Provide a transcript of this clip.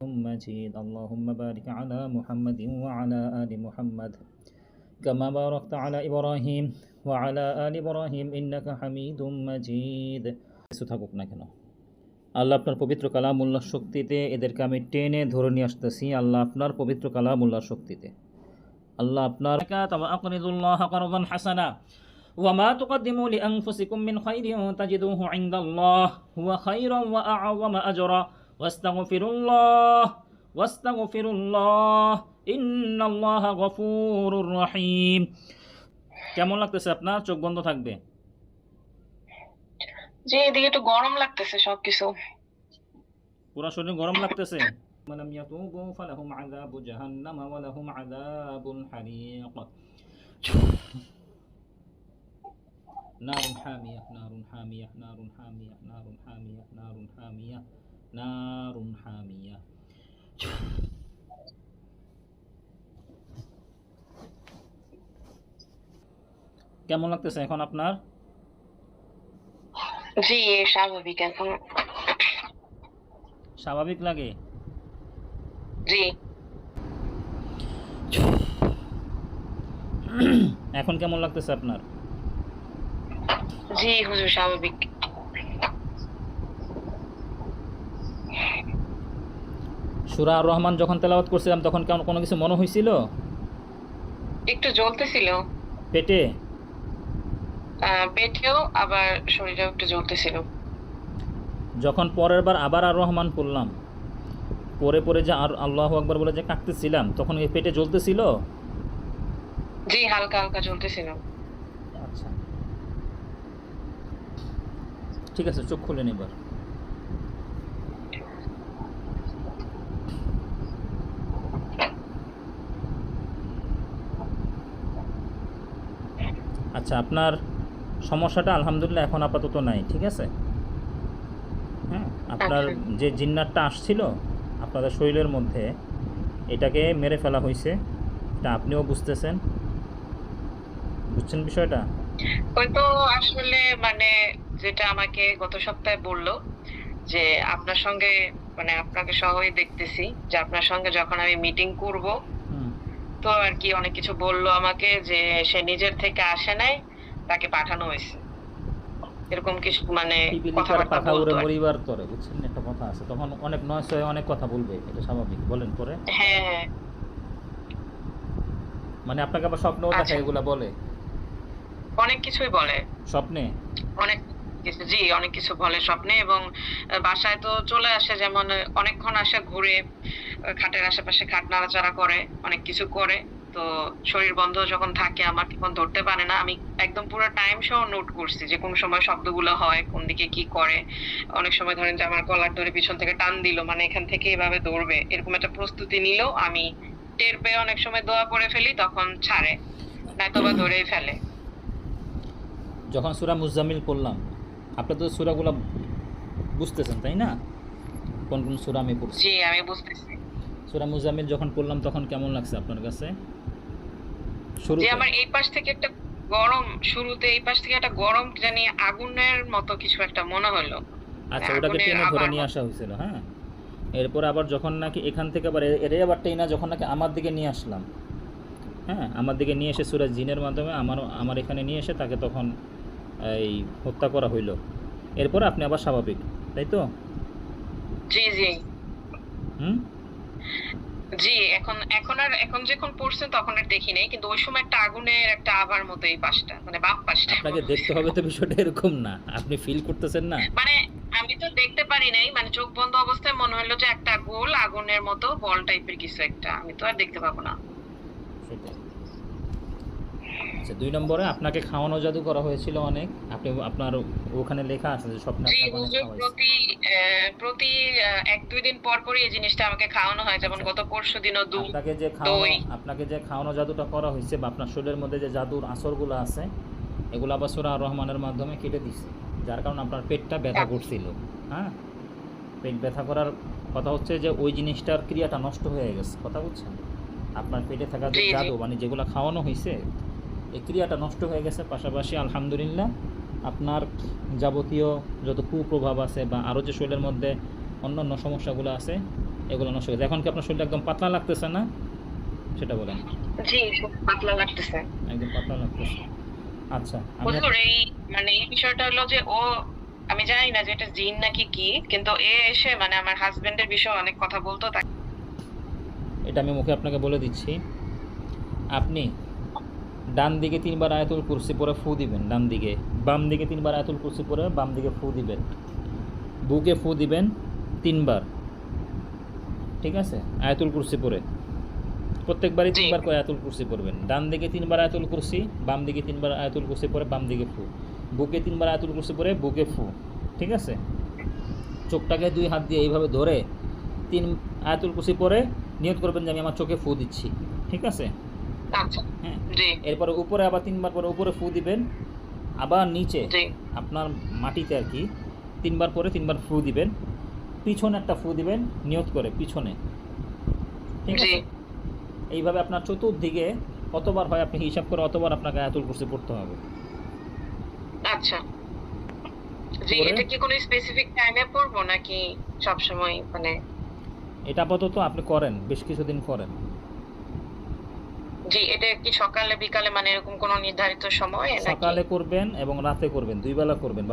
مجيد اللهم بارك على محمد وعلى آل محمد كما باركت على إبراهيم وعلى آل إبراهيم إنك حميد مجيد কিছু থাকুক না কেন আল্লাহ আপনার পবিত্র কালামুল্লাহ শক্তিতে এদেরকে আমি টেনে ধরে নিয়ে আসতেছি আল্লাহ আপনার পবিত্র কালামুল্লাহ শক্তিতে আল্লাহ আপনার আকরিদুল্লাহ করদান হাসানা وما تقدموا لأنفسكم من خير تجدوه عند الله هو خيرا وأعظم أجرا واستغفروا الله واستغفروا الله إن الله غفور رحيم কেমন লাগতেছে আপনার চোখ বন্ধ থাকবে যে এদিকে একটু গরম লাগতেছে সবকিছু পুরো শরীর গরম লাগতেছে ولم يتوبوا فلهم عذاب جهنم ولهم عذاب الحريق نار حامية نار حامية نار حامية نار حامية نار حامية narun হামিয়া। কেমন লাগতেছে এখন আপনার? জি স্বাভাবিক এখন। স্বাভাবিক লাগে? জি। এখন কেমন লাগতেছে আপনার? জি হুজুর স্বাভাবিক। সুরা আর রহমান যখন তেলাওয়াত করছিলাম তখন কেমন কোনো কিছু মনে হয়েছিল একটু জ্বলতেছিল। পেটে? পেটেও আবার শরীরেও একটু জ্বলতেছিল। যখন পরের বার আবার আর রহমান পড়লাম পরে পরে যে আর আল্লাহ আকবর বলে যে কাঁদতেছিলাম তখন এই পেটে জ্বলতেছিল? জি হালকা হালকা জ্বলতেছিল। আচ্ছা। ঠিক আছে চোখ খুলেন এবার। আচ্ছা আপনার সমস্যাটা আলহামদুলিল্লাহ এখন আপাতত নাই ঠিক আছে? হ্যাঁ আপনার আচ্ছা। যে জিন্নারটা আসছিল আপনাদের শরীরের মধ্যে এটাকে মেরে ফেলা হয়েছে এটা আপনিও বুঝতেছেন? বুঝছেন বিষয়টা? ওই তো আসলে মানে যেটা আমাকে গত সপ্তাহে বলল যে আপনার সঙ্গে মানে আপনাকে সহই দেখতেছি যে আপনার সঙ্গে যখন আমি মিটিং করব তো আর কি অনেক কিছু বলল আমাকে যে সে নিজের থেকে আসে নাই তাকে পাঠানো হয়েছে। এরকম কিছু মানে কথাবার্তা বলতো পরিবার করে বুঝছেন? একটা কথা আছে। তখন অনেক নয়স হয়ে অনেক কথা বলবে এটা স্বাভাবিক। বলেন পরে। হ্যাঁ হ্যাঁ। মানে আপনাকে আবার স্বপ্নও দেখা আচ্ছা। এগুলা বলে? অনেক কিছুই বলে। স্বপ্নে? অনেক কিছু জি অনেক কিছু বলে স্বপ্নে এবং বাসায় তো চলে আসে যেমন অনেকক্ষণ আসে ঘুরে। খাটের আশেপাশে খাট নাড়াচাড়া করে অনেক কিছু করে। তো শরীর বন্ধ যখন থাকে আমার তখন ধরতে পারে না। আমি একদম পুরো টাইম সহ নোট করছি যে কোন সময় শব্দগুলো হয় কোন দিকে কি করে। অনেক সময় ধরেন যে আমার কলার ধরে পিছন থেকে টান দিল মানে এখান থেকে এভাবে দৌড়বে এরকম একটা প্রস্তুতি নিলেও আমি টের পেয়ে অনেক সময় দোয়া করে ফেলি তখন ছাড়ে। নয়তো বা ধরেই ফেলে। যখন সুরা মুজামিল পড়লাম আপনি তো সুরাগুলো বুঝতেছেন তাই না? কোন কোন সুরা আমি পড়ছি? জি আমি বুঝতেছি। সুরা মুজাম্মিল যখন পড়লাম তখন কেমন লাগছে আপনার কাছে? শুরু যে আমার এই পাশ থেকে একটা গরম শুরুতে এই পাশ থেকে একটা গরম জানি আগুনের মতো কিছু একটা মনে হলো। আচ্ছা ওটাকে টেনে ধরে নিয়ে আসা হয়েছিল হ্যাঁ? এরপর আবার যখন নাকি এখান থেকে আবার এরে আবার টেনা যখন নাকি আমার দিকে নিয়ে আসলাম হ্যাঁ? আমার দিকে নিয়ে এসে সুরাজ জিনের মাধ্যমে আমার আমার এখানে নিয়ে এসে তাকে তখন এই হত্যা করা হইল। এরপর আপনি আবার স্বাভাবিক তাই তো? জি জি। হুম? জি এখন এখন আর এখন যখন পড়ছেন তখন আর দেখি নাই কিন্তু ওই সময় একটা আগুনের একটা আভার মতো এই পাশটা মানে বাপ পাশটা। আপনাকে দেখতে হবে তো বিষয়টা এরকম না আপনি ফিল করতেছেন না? মানে আমি তো দেখতে পারি নাই মানে চোখ বন্ধ অবস্থায় মনে হলো যে একটা গোল আগুনের মতো বল টাইপের কিছু একটা আমি তো আর দেখতে পাবো না। সেটাই। আচ্ছা দুই নম্বরে আপনাকে খাওয়ানো জাদু করা হয়েছিল অনেক। আপনি আপনার ওখানে লেখা আছে যে স্বপ্নে আপনাকে অনেক খাওয়াইছে। প্রতি প্রতি এক দুই দিন পর পরই এই জিনিসটা আমাকে খাওয়ানো হয়। যেমন গত পরশু দিনও দুধ আপনাকে যে খাওয়ানো আপনাকে যে খাওয়ানো জাদুটা করা হয়েছে বা আপনার শরীরের মধ্যে যে জাদুর আসরগুলো আছে এগুলো আবার সুরা রহমানের মাধ্যমে কেটে দিচ্ছে যার কারণে আপনার পেটটা ব্যথা আচ্ছা। করছিল। হ্যাঁ? পেট ব্যথা করার কথা হচ্ছে যে ওই জিনিসটার ক্রিয়াটা নষ্ট হয়ে গেছে। কথা বুঝছেন? আপনার পেটে থাকা যে। জাদু মানে যেগুলো খাওয়ানো হয়েছে এই ক্রিয়াটা নষ্ট হয়ে গেছে। পাশাপাশি আলহামদুলিল্লাহ আপনার যাবতীয় যত কুপ্রভাব আছে বা আরও যে শরীরের মধ্যে অন্য অন্য সমস্যাগুলো আছে এগুলো নষ্ট হয়ে যায় এখন কি আপনার শরীরটা একদম পাতলা লাগতেছে না? সেটা বলেন। জি পাতলা লাগতেছে। একদম পাতলা লাগতেছে। আচ্ছা হুজুর এই মানে এই বিষয়টা হলো যে ও আমি জানি না যে এটা জিন নাকি কি কিন্তু এ এসে মানে আমার হাজবেন্ডের বিষয়ে অনেক কথা বলতো তাকে এটা আমি মুখে আপনাকে বলে দিচ্ছি। আপনি ডান দিকে তিনবার আয়াতুল কুরসি পরে ফু দিবেন ডান দিকে। বাম দিকে তিনবার আয়াতুল কুরসি পরে বাম দিকে ফু দিবেন। বুকে ফু দিবেন তিনবার। ঠিক আছে? আয়াতুল কুরসি পরে প্রত্যেকবারই তিনবার করে আয়াতুল কুরসি পড়বেন। ডান দিকে তিনবার আয়াতুল কুরসি বাম দিকে তিনবার আয়াতুল কুরসি পরে বাম দিকে ফু। বুকে তিনবার আয়াতুল কুরসি পরে বুকে ফু। ঠিক আছে? চোখটাকে দুই হাত দিয়ে এইভাবে ধরে তিন আয়াতুল কুরসি পরে নিয়ত করবেন যে আমি আমার চোখে ফু দিচ্ছি। ঠিক আছে? আচ্ছা। জি। এরপরে উপরে আবার তিনবার পরে উপরে ফু দিবেন আবার নিচে আপনার মাটিতে আর কি তিনবার পরে তিনবার ফু দিবেন। পিছনে একটা ফু দিবেন নিয়ত করে পিছনে। ঠিক আছে? এইভাবে আপনার চতুর্দিকে কতবার হয় আপনি হিসাব করে অতবার আপনাকে আয়াতুল কুরসি পড়তে হবে। আচ্ছা। জি এটা কি কোনো স্পেসিফিক টাইমে পড়ব নাকি সব সময় মানে এটা আপাতত আপনি করেন বেশ কিছুদিন করেন। জি, এটা কি সকালে, বিকালে মানে এরকম কোনো নির্ধারিত সময় সকালে করবেন এবং রাতে করবেন, দুই বেলা করবেন।